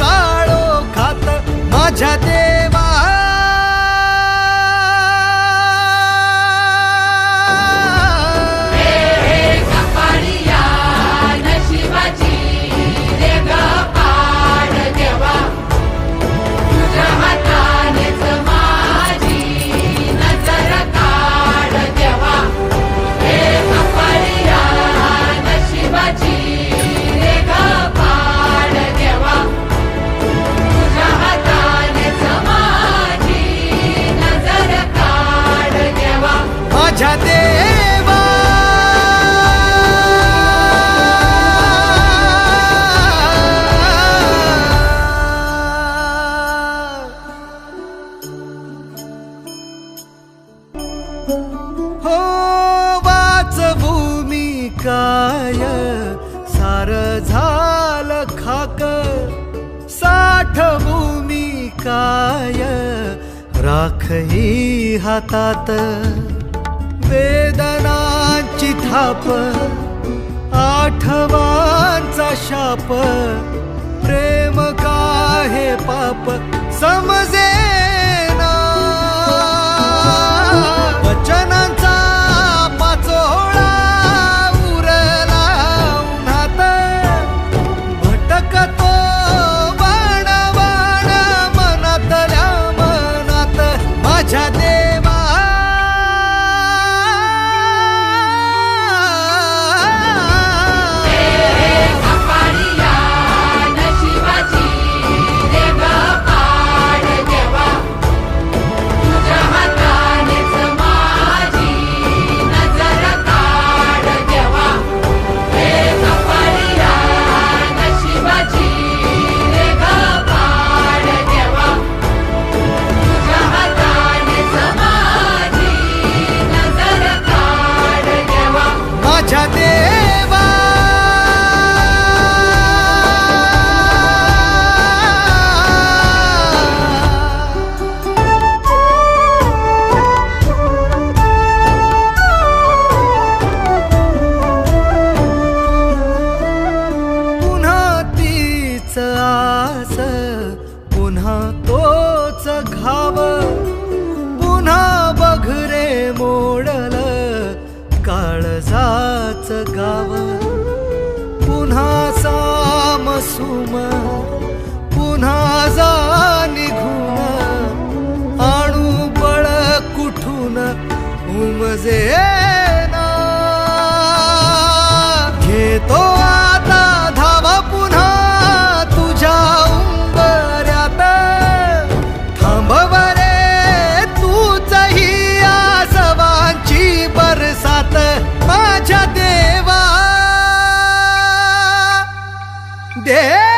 काळो खात माझ्या देवा माझ्या देवा. हो वाच भूमी काय? सार झाल खाक. साठ भूमी काय? राख ही हातात. वेदनांची थाप आठवांचा शाप प्रेम का हे पाप? समजे मोडल काळजाच गाव. पुन्हा साम सुम पुन्हा जा निघून. आणू बळ कुठून उमजे day.